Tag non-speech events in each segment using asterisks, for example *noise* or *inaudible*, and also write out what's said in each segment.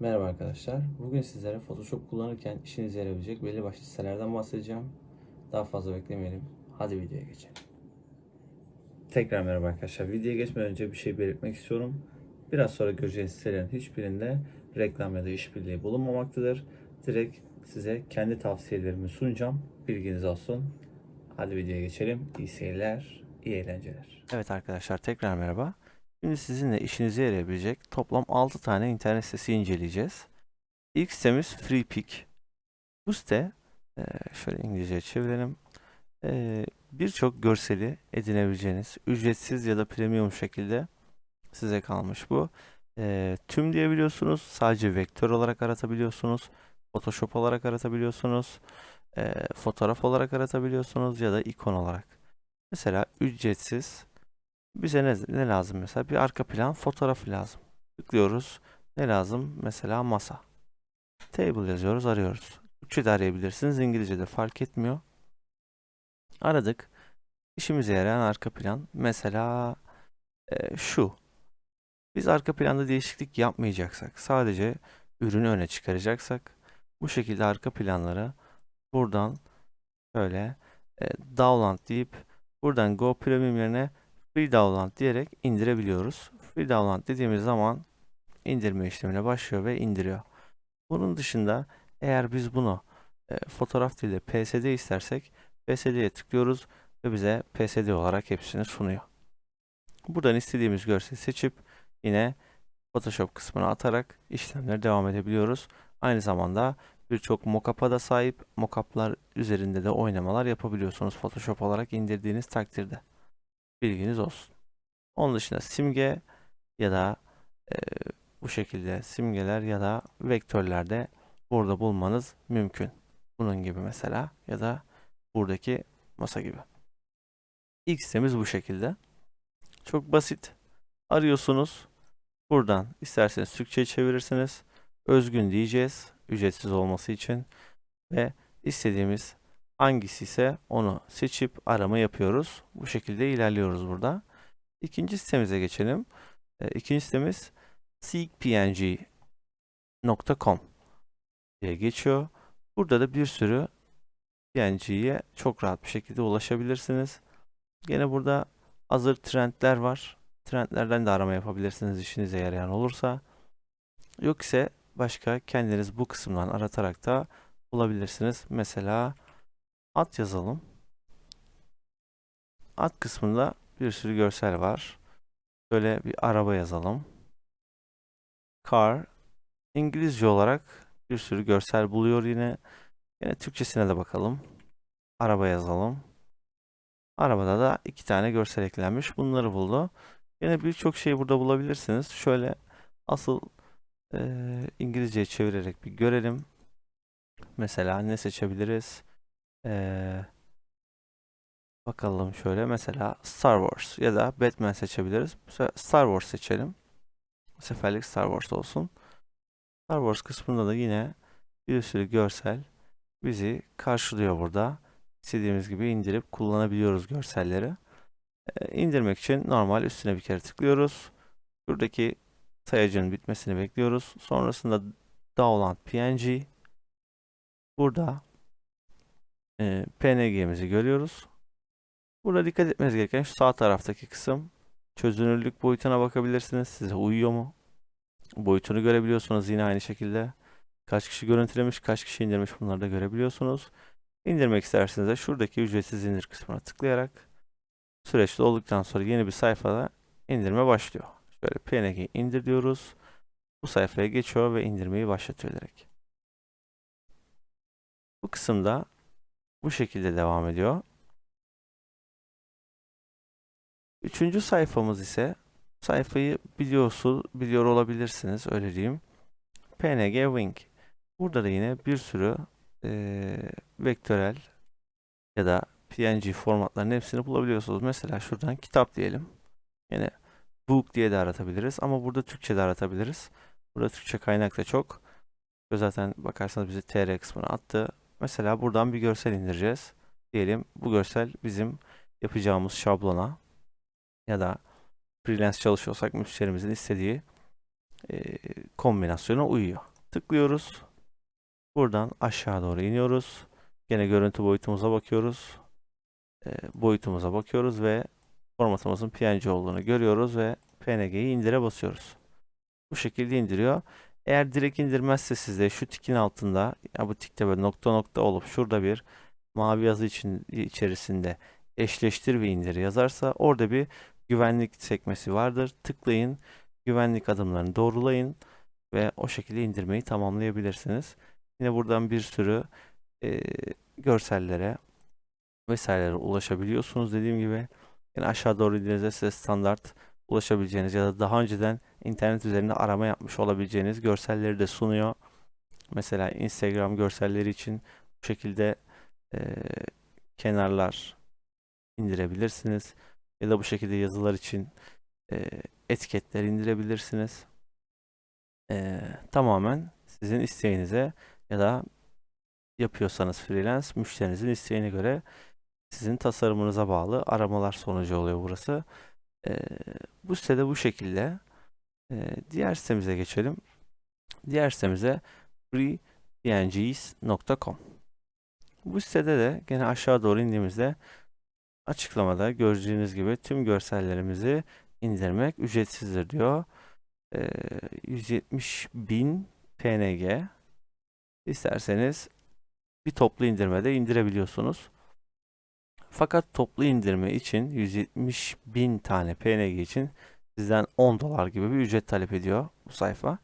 Merhaba arkadaşlar. Bugün sizlere Photoshop kullanırken işinize yarayabilecek belli başlı sitelerden bahsedeceğim. Daha fazla beklemeyelim. Hadi videoya geçelim. Tekrar merhaba arkadaşlar. Videoya geçmeden önce bir şey belirtmek istiyorum. Biraz sonra göreceğiniz sitelerin hiçbirinde reklam ya da işbirliği bulunmamaktadır. Direkt size kendi tavsiyelerimi sunacağım. Bilginiz olsun. Hadi videoya geçelim. İyi seyirler, iyi eğlenceler. Evet arkadaşlar tekrar merhaba. Şimdi sizinle işinize yarayabilecek toplam 6 tane internet sitesi inceleyeceğiz. İlk sitemiz FreePick. Bu site eee, şöyle İngilizce çevirelim. Eee, Birçok görseli edinebileceğiniz ücretsiz ya da premium şekilde size kalmış bu. Eee, tüm diyebiliyorsunuz. Sadece vektör olarak aratabiliyorsunuz. Photoshop olarak aratabiliyorsunuz. fotoğraf olarak aratabiliyorsunuz ya da ikon olarak. Mesela ücretsiz bize ne, ne lazım mesela? Bir arka plan fotoğrafı lazım. Tıklıyoruz. Ne lazım? Mesela masa. Table yazıyoruz, arıyoruz. Türkçe de arayabilirsiniz, İngilizce de fark etmiyor. Aradık. İşimize yarayan arka plan. Mesela e, şu. Biz arka planda değişiklik yapmayacaksak, sadece ürünü öne çıkaracaksak, bu şekilde arka planları buradan şöyle e, download deyip buradan Go Premium yerine Free Download diyerek indirebiliyoruz. Free Download dediğimiz zaman indirme işlemine başlıyor ve indiriyor. Bunun dışında eğer biz bunu e, fotoğraf değil de PSD istersek PSD'ye tıklıyoruz ve bize PSD olarak hepsini sunuyor. Buradan istediğimiz görseli seçip yine Photoshop kısmına atarak işlemlere devam edebiliyoruz. Aynı zamanda birçok mockup'a da sahip mockup'lar üzerinde de oynamalar yapabiliyorsunuz Photoshop olarak indirdiğiniz takdirde. Bilginiz olsun. Onun dışında simge ya da e, bu şekilde simgeler ya da vektörlerde burada bulmanız mümkün. Bunun gibi mesela ya da buradaki masa gibi. İlk sitemiz bu şekilde. Çok basit. Arıyorsunuz. Buradan isterseniz Türkçe'ye çevirirsiniz. Özgün diyeceğiz. Ücretsiz olması için. Ve istediğimiz hangisi ise onu seçip arama yapıyoruz. Bu şekilde ilerliyoruz burada. İkinci sitemize geçelim. E, İkinci sitemiz seekpng.com diye geçiyor. Burada da bir sürü PNG'ye çok rahat bir şekilde ulaşabilirsiniz. Gene burada hazır trendler var. Trendlerden de arama yapabilirsiniz işinize yarayan olursa. Yok ise başka kendiniz bu kısımdan aratarak da bulabilirsiniz. Mesela at yazalım. At kısmında bir sürü görsel var. Böyle bir araba yazalım. Car. İngilizce olarak bir sürü görsel buluyor yine. Yine Türkçesine de bakalım. Araba yazalım. Arabada da iki tane görsel eklenmiş. Bunları buldu. Yine birçok şey burada bulabilirsiniz. Şöyle asıl eee İngilizceye çevirerek bir görelim. Mesela ne seçebiliriz? Eee Bakalım şöyle mesela Star Wars ya da Batman seçebiliriz. Star Wars seçelim. Bu seferlik Star Wars olsun. Star Wars kısmında da yine bir sürü görsel bizi karşılıyor burada. İstediğimiz gibi indirip kullanabiliyoruz görselleri. Ee, indirmek için normal üstüne bir kere tıklıyoruz. Buradaki sayacın bitmesini bekliyoruz. Sonrasında download png. Burada e, png'mizi görüyoruz. Burada dikkat etmeniz gereken şu sağ taraftaki kısım. Çözünürlük boyutuna bakabilirsiniz. Size uyuyor mu? Boyutunu görebiliyorsunuz yine aynı şekilde. Kaç kişi görüntülemiş, kaç kişi indirmiş bunları da görebiliyorsunuz. İndirmek isterseniz de şuradaki ücretsiz indir kısmına tıklayarak süreç olduktan sonra yeni bir sayfada indirme başlıyor. Şöyle PNG indir diyoruz. Bu sayfaya geçiyor ve indirmeyi başlatıyor direkt. Bu kısımda bu şekilde devam ediyor. Üçüncü sayfamız ise sayfayı biliyorsun, biliyor olabilirsiniz öyle diyeyim. PNG Wing. Burada da yine bir sürü eee, vektörel ya da PNG formatlarının hepsini bulabiliyorsunuz. Mesela şuradan kitap diyelim. Yine book diye de aratabiliriz ama burada Türkçe de aratabiliriz. Burada Türkçe kaynak da çok. Zaten bakarsanız bizi TR kısmına attı. Mesela buradan bir görsel indireceğiz. Diyelim bu görsel bizim yapacağımız şablona ya da freelance çalışıyorsak müşterimizin istediği e, kombinasyona uyuyor. Tıklıyoruz. Buradan aşağı doğru iniyoruz. Gene görüntü boyutumuza bakıyoruz. E, boyutumuza bakıyoruz ve formatımızın PNG olduğunu görüyoruz ve PNG'yi indire basıyoruz. Bu şekilde indiriyor. Eğer direkt indirmezse sizde şu tikin altında ya bu tikte böyle nokta nokta olup şurada bir mavi yazı için içerisinde eşleştir ve indir yazarsa orada bir güvenlik sekmesi vardır. Tıklayın, güvenlik adımlarını doğrulayın ve o şekilde indirmeyi tamamlayabilirsiniz. Yine buradan bir sürü e, görsellere vesairelere ulaşabiliyorsunuz dediğim gibi. Yani aşağı doğru indiğinizde size standart ulaşabileceğiniz ya da daha önceden internet üzerinde arama yapmış olabileceğiniz görselleri de sunuyor. Mesela Instagram görselleri için bu şekilde e, kenarlar indirebilirsiniz. Ya da bu şekilde yazılar için e, etiketler indirebilirsiniz. E, tamamen sizin isteğinize ya da yapıyorsanız freelance müşterinizin isteğine göre sizin tasarımınıza bağlı aramalar sonucu oluyor burası. E, bu sitede bu şekilde. E, diğer sitemize geçelim. Diğer sitemize freepngs.com Bu sitede de gene aşağı doğru indiğimizde açıklamada göreceğiniz gibi tüm görsellerimizi indirmek ücretsizdir diyor. E, 170 bin PNG isterseniz bir toplu indirmede indirebiliyorsunuz. Fakat toplu indirme için 170 bin tane PNG için sizden 10 dolar gibi bir ücret talep ediyor bu sayfa.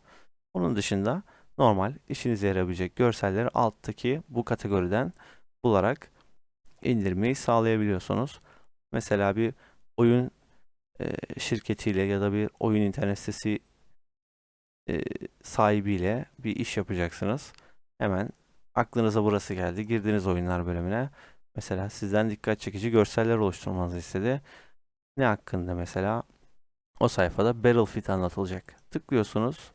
Onun dışında normal işinize yarayabilecek görselleri alttaki bu kategoriden bularak indirmeyi sağlayabiliyorsunuz. Mesela bir oyun e, şirketiyle ya da bir oyun internet sitesi e, sahibiyle bir iş yapacaksınız. Hemen aklınıza burası geldi. Girdiniz oyunlar bölümüne. Mesela sizden dikkat çekici görseller oluşturmanızı istedi. Ne hakkında mesela? O sayfada Battlefield anlatılacak. Tıklıyorsunuz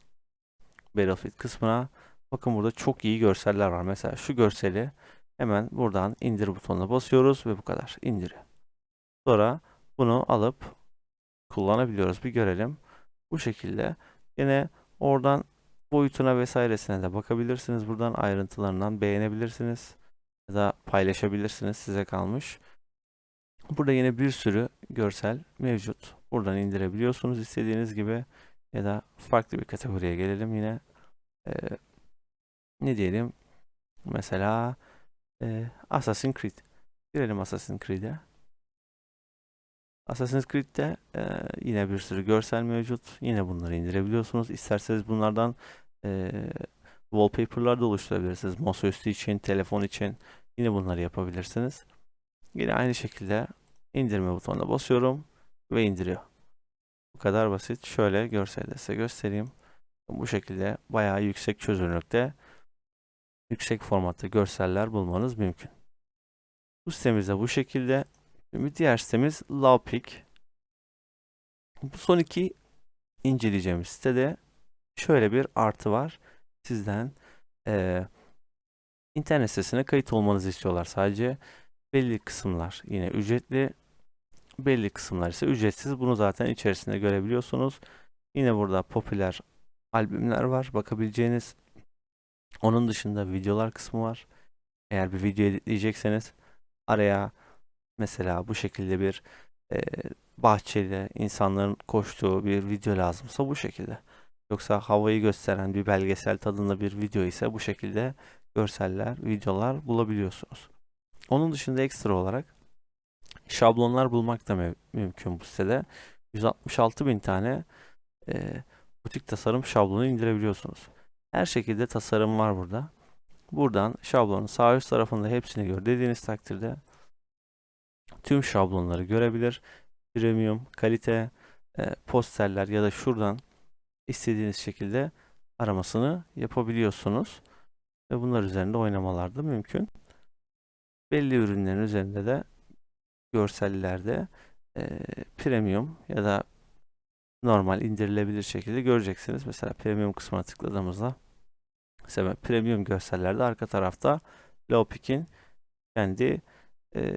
Battlefield kısmına. Bakın burada çok iyi görseller var. Mesela şu görseli hemen buradan indir butonuna basıyoruz ve bu kadar. İndiriyor. Sonra bunu alıp kullanabiliyoruz. Bir görelim. Bu şekilde yine oradan boyutuna vesairesine de bakabilirsiniz. Buradan ayrıntılarından beğenebilirsiniz ya da paylaşabilirsiniz. Size kalmış. Burada yine bir sürü görsel mevcut. Buradan indirebiliyorsunuz istediğiniz gibi ya da farklı bir kategoriye gelelim yine. Ee, ne diyelim? Mesela e, Assassin's Creed. Girelim Assassin's Creed'e. Assassin's Creed'de e, yine bir sürü görsel mevcut. Yine bunları indirebiliyorsunuz. İsterseniz bunlardan e, wallpaper'lar da oluşturabilirsiniz. Masaüstü için, telefon için yine bunları yapabilirsiniz. Yine aynı şekilde indirme butonuna basıyorum ve indiriyor. Bu kadar basit. Şöyle görselde size göstereyim. Bu şekilde bayağı yüksek çözünürlükte yüksek formatta görseller bulmanız mümkün. Bu sitemizde bu şekilde. Şimdi diğer sitemiz Lawpick. Bu son iki inceleyeceğimiz sitede şöyle bir artı var. Sizden e, internet sitesine kayıt olmanızı istiyorlar sadece. Belli kısımlar yine ücretli. Belli kısımlar ise ücretsiz. Bunu zaten içerisinde görebiliyorsunuz. Yine burada popüler albümler var bakabileceğiniz. Onun dışında videolar kısmı var. Eğer bir video editleyecekseniz araya mesela bu şekilde bir e, bahçede insanların koştuğu bir video lazımsa bu şekilde. Yoksa havayı gösteren bir belgesel tadında bir video ise bu şekilde görseller, videolar bulabiliyorsunuz. Onun dışında ekstra olarak şablonlar bulmak da mü- mümkün bu sitede. 166 bin tane e, butik tasarım şablonu indirebiliyorsunuz. Her şekilde tasarım var burada. Buradan şablonun sağ üst tarafında hepsini gör dediğiniz takdirde tüm şablonları görebilir. Premium, kalite, e, posterler ya da şuradan istediğiniz şekilde aramasını yapabiliyorsunuz. Ve bunlar üzerinde oynamalar da mümkün. Belli ürünlerin üzerinde de görsellerde e, premium ya da normal indirilebilir şekilde göreceksiniz. Mesela premium kısmına tıkladığımızda mesela premium görsellerde arka tarafta Lowpick'in kendi e,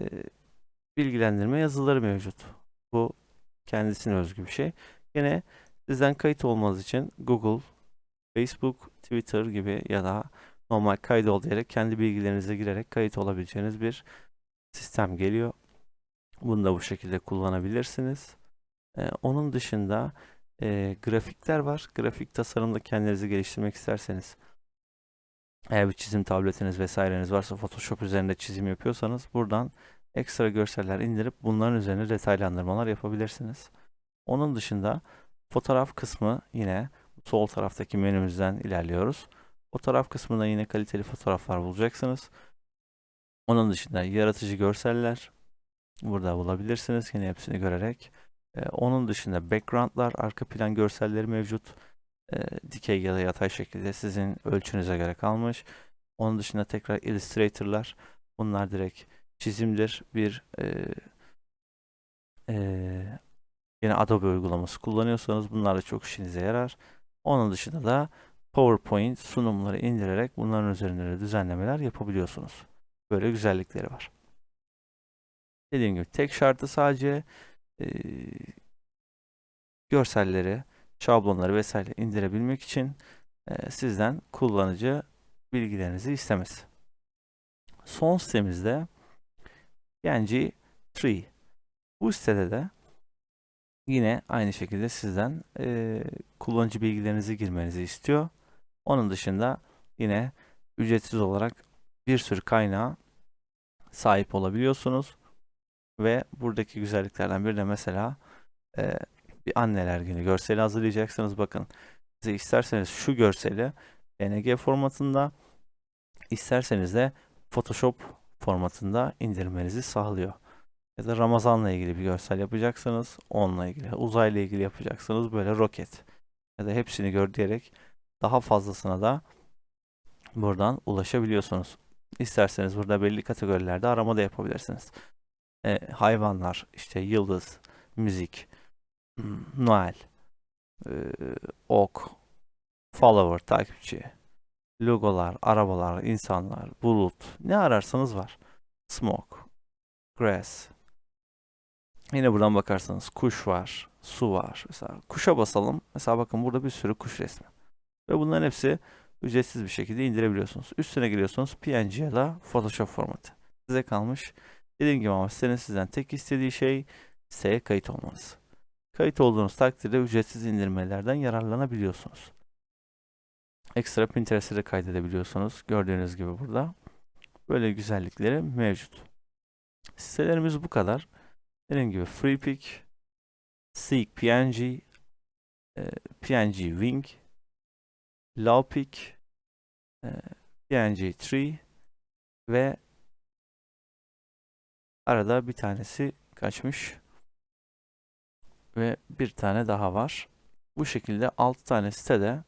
bilgilendirme yazıları mevcut. Bu kendisine özgü bir şey. Yine Sizden kayıt olmanız için Google, Facebook, Twitter gibi ya da normal kaydol diyerek kendi bilgilerinize girerek kayıt olabileceğiniz bir sistem geliyor. Bunu da bu şekilde kullanabilirsiniz. Ee, onun dışında e, grafikler var. Grafik tasarımda kendinizi geliştirmek isterseniz eğer bir çizim tabletiniz vesaireniz varsa Photoshop üzerinde çizim yapıyorsanız buradan ekstra görseller indirip bunların üzerine detaylandırmalar yapabilirsiniz. Onun dışında fotoğraf kısmı yine sol taraftaki menümüzden ilerliyoruz. Fotoğraf kısmında yine kaliteli fotoğraflar bulacaksınız. Onun dışında yaratıcı görseller burada bulabilirsiniz yine hepsini görerek. Ee, onun dışında backgroundlar, arka plan görselleri mevcut. Ee, dikey ya da yatay şekilde sizin ölçünüze göre kalmış. Onun dışında tekrar Illustrator'lar. Bunlar direkt çizimdir. Bir e, e, yine Adobe uygulaması kullanıyorsanız bunlar da çok işinize yarar. Onun dışında da PowerPoint sunumları indirerek bunların üzerinde de düzenlemeler yapabiliyorsunuz. Böyle güzellikleri var. Dediğim gibi tek şartı sadece e, görselleri, şablonları vesaire indirebilmek için e, sizden kullanıcı bilgilerinizi istemesi. Son sitemizde PNG 3. Bu sitede de yine aynı şekilde sizden e, kullanıcı bilgilerinizi girmenizi istiyor. Onun dışında yine ücretsiz olarak bir sürü kaynağa sahip olabiliyorsunuz. Ve buradaki güzelliklerden biri de mesela e, bir anneler günü görseli hazırlayacaksınız. Bakın size isterseniz şu görseli PNG formatında isterseniz de Photoshop formatında indirmenizi sağlıyor. Ya da Ramazan'la ilgili bir görsel yapacaksınız. Onunla ilgili, uzayla ilgili yapacaksınız. Böyle roket. Ya da hepsini gör diyerek daha fazlasına da buradan ulaşabiliyorsunuz. İsterseniz burada belli kategorilerde arama da yapabilirsiniz. E, hayvanlar, işte yıldız, müzik, *clears throat* Noel, e, ok, follower, takipçi, logolar, arabalar, insanlar, bulut, ne ararsanız var. Smoke, grass. Yine buradan bakarsanız kuş var, su var. Mesela kuşa basalım. Mesela bakın burada bir sürü kuş resmi. Ve bunların hepsi ücretsiz bir şekilde indirebiliyorsunuz. Üstüne giriyorsunuz PNG ya da Photoshop formatı. Size kalmış. Dediğim gibi ama sitenin sizden tek istediği şey siteye kayıt olmanız. Kayıt olduğunuz takdirde ücretsiz indirmelerden yararlanabiliyorsunuz. Ekstra Pinterest'e de kaydedebiliyorsunuz. Gördüğünüz gibi burada. Böyle güzellikleri mevcut. Sitelerimiz bu kadar. Dediğim gibi FreePic, Seek PNG, PNG Wing, Lawpic, e, PNG Tree ve arada bir tanesi kaçmış ve bir tane daha var. Bu şekilde 6 tane sitede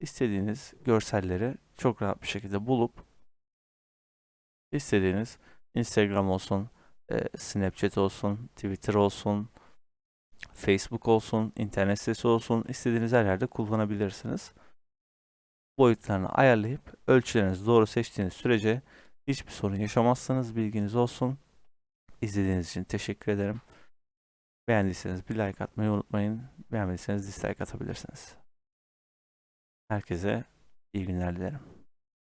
istediğiniz görselleri çok rahat bir şekilde bulup istediğiniz Instagram olsun, e, Snapchat olsun, Twitter olsun, Facebook olsun, internet sitesi olsun istediğiniz her yerde kullanabilirsiniz. Boyutlarını ayarlayıp ölçülerinizi doğru seçtiğiniz sürece hiçbir sorun yaşamazsınız. Bilginiz olsun. İzlediğiniz için teşekkür ederim. Beğendiyseniz bir like atmayı unutmayın. Beğenmediyseniz dislike atabilirsiniz. Herkese iyi günler dilerim.